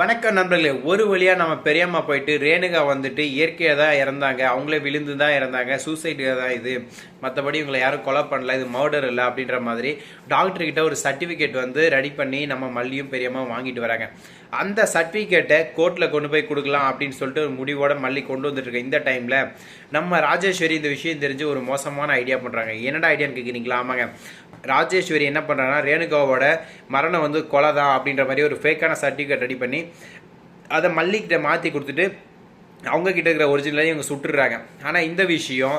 வணக்கம் நண்பர்களே ஒரு வழியாக நம்ம பெரியம்மா போயிட்டு ரேணுகா வந்துட்டு இயற்கையாக தான் இறந்தாங்க. அவங்களே விழுந்து தான் இறந்தாங்க. சூசைடு தான் இது. மற்றபடி இவங்களை யாரும் கொலை பண்ணல. இது மர்டர் இல்லை அப்படின்ற மாதிரி டாக்டர்கிட்ட ஒரு சர்டிஃபிகேட் வந்து ரெடி பண்ணி நம்ம மல்லியும் பெரியம்மா வாங்கிட்டு வராங்க. அந்த சர்டிஃபிகேட்டை கோர்ட்டில் கொண்டு போய் கொடுக்கலாம் அப்படின்னு சொல்லிட்டு ஒரு முடிவோட மல்லி கொண்டு வந்துட்டு இந்த டைமில் நம்ம ராஜேஸ்வரி இந்த விஷயம் தெரிஞ்சு ஒரு மோசமான ஐடியா பண்ணுறாங்க என்னடா ஐடியான்னு கேட்குறீங்களா ஆமாங்க. ராஜேஸ்வரி என்ன பண்ணுறாங்கன்னா ரேணுகாவோட மரணம் வந்து கொலை தான் அப்படின்ற மாதிரி ஒரு ஃபேக்கான சர்டிஃபிகேட் ரெடி பண்ணி அதை மல்லிக்கிட்ட மாற்றி கொடுத்துட்டு அவங்க கிட்ட இருக்கிற ஒரிஜினலையும் இவங்க சுட்டுறாங்க. ஆனால் இந்த விஷயம்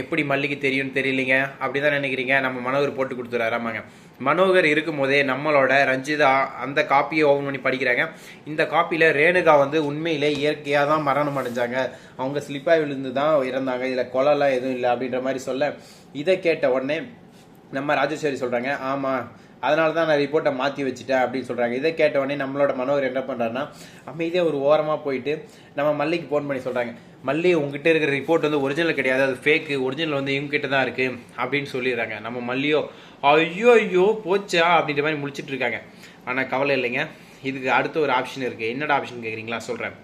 எப்படி மல்லிக்கு தெரியும்னு தெரியலீங்க? அப்படிதான் நினைக்கிறீங்க? நம்ம மனோகர் போட்டு கொடுத்துறாரு மனோகர் இருக்கும் போதே நம்மளோட ரஞ்சிதா அந்த காப்பியை ஓவன் பண்ணி படிக்கிறாங்க. இந்த காப்பியில் ரேணுகா வந்து உண்மையிலே இயற்கையாக தான் மரணம் அடைஞ்சாங்க. அவங்க ஸ்லிப்பாக விழுந்து தான் இறந்தாங்க. இதில் கொலைலாம் எதுவும் இல்லை அப்படின்ற மாதிரி சொல்ல இதை கேட்ட உடனே நம்ம ராஜேஸ்வரி சொல்கிறாங்க ஆமாம் அதனால தான் நான் ரிப்போர்ட்டை மாற்றி வச்சுட்டேன் அப்படின்னு சொல்கிறாங்க இதை கேட்ட உடனே நம்மளோட மனோகர் என்ன பண்ணுறாருன்னா அமைதியாக ஒரு ஓரமாக போயிட்டு நம்ம மல்லிக்கு ஃபோன் பண்ணி சொல்கிறாங்க மல்லி உங்ககிட்ட இருக்கிற ரிப்போர்ட் வந்து ஒரிஜினல் கிடையாது. அது ஃபேக்கு ஒரிஜினல் வந்து இவங்ககிட்ட தான் இருக்குது அப்படின்னு சொல்லிடுறாங்க. நம்ம மல்லியோ ஐயோ ஐயோ போச்சா? அப்படின்ற மாதிரி முழிச்சிட்டு இருக்காங்க. ஆனால் கவலை இல்லைங்க. இதுக்கு அடுத்த ஒரு ஆப்ஷன் இருக்குது என்னடா ஆப்ஷன் கேட்குறீங்களா சொல்கிறேன்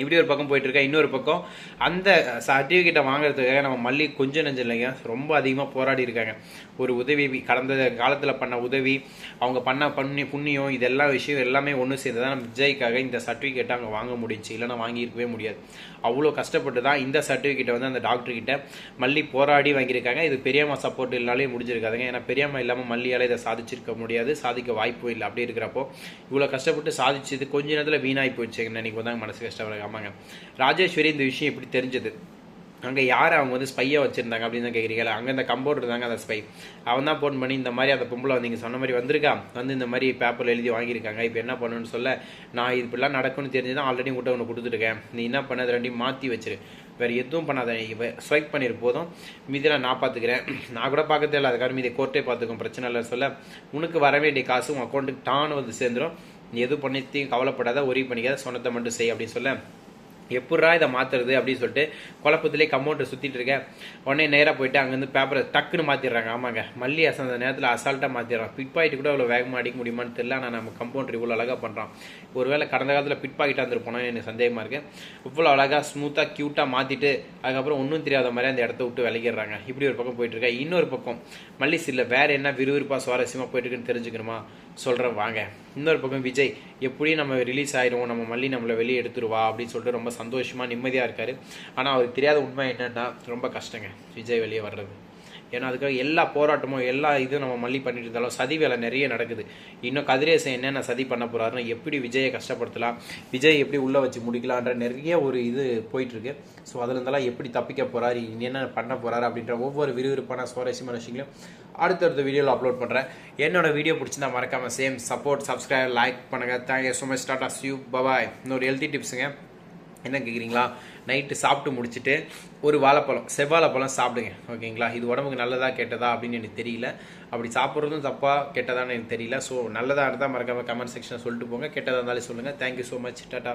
இப்படி ஒரு பக்கம் போயிட்டுருக்கா இன்னொரு பக்கம் அந்த சர்டிஃபிகேட்டை வாங்குறதுக்காக நம்ம மல்லி கொஞ்சம் நெஞ்சம் இல்லைங்க ரொம்ப அதிகமாக போராடி இருக்காங்க. ஒரு உதவி கடந்த காலத்தில் பண்ண உதவி அவங்க பண்ண பண்ணி புண்ணியம் இதெல்லாம் விஷயம் எல்லாமே ஒன்று சேர்ந்து தான் நம்ம விஜய்க்காக இந்த சர்டிஃபிகேட்டை அங்கே வாங்க முடிஞ்சு இல்லைன்னா வாங்கியிருக்கவே முடியாது. அவ்வளோ கஷ்டப்பட்டு தான் இந்த சர்டிஃபிகேட்டை வந்து அந்த டாக்டர்கிட்ட மல்லி போராடி வாங்கியிருக்காங்க. இது பெரியம்மா சப்போர்ட் இல்லாலே முடிஞ்சிருக்காதுங்க. ஏன்னா பெரியம்மா இல்லாமல் மல்லியால் இதை சாதிச்சிருக்க முடியாது சாதிக்க வாய்ப்பும் இல்லை. அப்படி இருக்கிறப்போ இவ்வளோ கஷ்டப்பட்டு சாதிச்சது கொஞ்ச நேரத்தில் வீணாகி போச்சு இன்னைக்கு வந்தாங்க மனசு ஆமாங்க. ராஜேஸ்வரி இந்த விஷயம் எப்படி தெரிஞ்சது. அங்கே யார் அவங்க வந்து ஸ்பையை வச்சுருந்தாங்க அப்படின்னு தான் கேட்குறீங்களா அங்கே இந்த கம்போர்டர் தாங்க அந்த ஸ்பை அவன் தான் ஃபோன் பண்ணி இந்த மாதிரி அந்த பொம்பளை வந்து நீங்கள் சொன்ன மாதிரி வந்திருக்கா? வந்து இந்த மாதிரி பேப்பரில் எழுதி வாங்கியிருக்காங்க. இப்போ என்ன பண்ணணும்னு சொல்ல நான் இப்படிலாம் நடக்கும்னு தெரிஞ்சு தான் ஆல்ரெடி உங்கள்கிட்ட ஒன்று கொடுத்துருக்கேன். நீ என்ன பண்ண அதை ரெண்டையும் மாற்றி வச்சிரு. வேறு எதுவும் பண்ணாத ஸ்வைப் பண்ணிரு போதும். மீதியில் நான் பார்த்துக்கிறேன் நான் கூட பார்க்கறதே இல்லை அதுக்காக மீதி கோர்ட்டே பார்த்துக்கும் பிரச்சனை இல்லை சொல்ல. உனக்கு வர வேண்டிய காசு உன் அக்கௌண்ட்டுக்கு டான்னு வந்து சேர்ந்துடும் நீ எதுவும் பண்ணித்தையும் கவலைப்படாத ஒரி பண்ணிக்காத சொன்னத்தை மட்டும் செய் அப்படின்னு சொல்ல. எப்படா இதை மாத்துறது அப்படின்னு சொல்லிட்டு குழப்பத்திலே கம்பவுண்டர் சுத்திட்டு இருக்கேன். உடனே நேராக போயிட்டு அங்கேருந்து பேப்பரை டக்குன்னு மாத்திடுறாங்க. ஆமாங்க. மல்லி அசந்த நேரத்தில் அசால்ட்டாக மாற்றிடுறான் பிட் பாக்கெட் கூட அவ்வளோ வேகமாக அடிக்க முடியுமான்னு தெரியல. ஆனால் நம்ம கம்பவுண்டர் இவ்வளோ அழகாக பண்ணுறான் ஒருவேளை கடந்த காலத்தில் பிட் பாக்கெட்டாக இருந்திருப்போனா எனக்கு சந்தேகமாக இருக்கு. இவ்வளோ அழகாக ஸ்மூத்தாக க்யூட்டாக மாற்றிட்டு அதுக்கப்புறம் ஒன்றும் தெரியாத மாதிரி அந்த இடத்த விட்டு விலகிடுறாங்க. இப்படி ஒரு பக்கம் போயிட்டு இன்னொரு பக்கம். மல்லி சில்ல வேற என்ன விறுவிறுப்பாக சுவாரஸ்யமாக போயிட்டு இருக்குன்னு தெரிஞ்சுக்கணுமா? சொல்கிறேன் வாங்க. இன்னொரு பக்கம் விஜய் எப்படியும் நம்ம ரிலீஸ் ஆயிடுவோம் நம்ம மல்லி நம்மளை வெளியே எடுத்துருவா அப்படின்னு சொல்லிட்டு ரொம்ப சந்தோஷமாக நிம்மதியாக இருக்காரு. ஆனால் அவருக்கு தெரியாத உண்மை என்னென்னா ரொம்ப கஷ்டங்க விஜய் வெளியே வர்றது. ஏன்னா அதுக்காக எல்லா போராட்டமும் எல்லா இதுவும் நம்ம மல்லி பண்ணிட்டு இருந்தாலும் சதி வேலை நிறைய நடக்குது. இன்னும் கதிரேசன் என்னென்ன சதி பண்ண போறாருன்னா எப்படி விஜயை கஷ்டப்படுத்தலாம் விஜய் எப்படி உள்ளே வச்சு முடிக்கலான்ற நிறைய ஒரு இது போயிட்டுருக்கு. ஸோ அதில் இருந்தாலும் எப்படி தப்பிக்க போகிறாரு என்னென்ன என்ன பண்ண போகிறாரு அப்படின்ற ஒவ்வொரு விறுவிறுப்பான சுவாரஸ்யமான விஷயங்களையும் அடுத்தடுத்த வீடியோவில் அப்லோட் பண்ணுறேன் என்னோட வீடியோ பிடிச்சிருந்தா மறக்காமல் சேம் சப்போர்ட் சப்ஸ்கிரைப் லைக் பண்ணுங்க. Thank you so much tata you bye இன்னொரு ஹெல்த்தி டிப்ஸுங்க என்ன கேட்குறீங்களா நைட்டு சாப்பிட்டு முடிச்சுட்டு ஒரு வாழைப்பழம் செவ்வாழைப்பழம் சாப்பிடுங்க ஓகேங்களா? இது உடம்புக்கு நல்லதா கெட்டதா அப்படின்னு எனக்கு தெரியல. அப்படி சாப்பிட்றதும் தப்பாக கெட்டதான்னு எனக்கு தெரியல. ஸோ நல்லதாக இருந்தால் மறக்காமல் கமெண்ட் செக்ஷனை சொல்லிட்டு போங்க. கெட்டதாக இருந்தாலும் சொல்லுங்கள் தேங்க்யூ ஸோ மச் டாட்டா.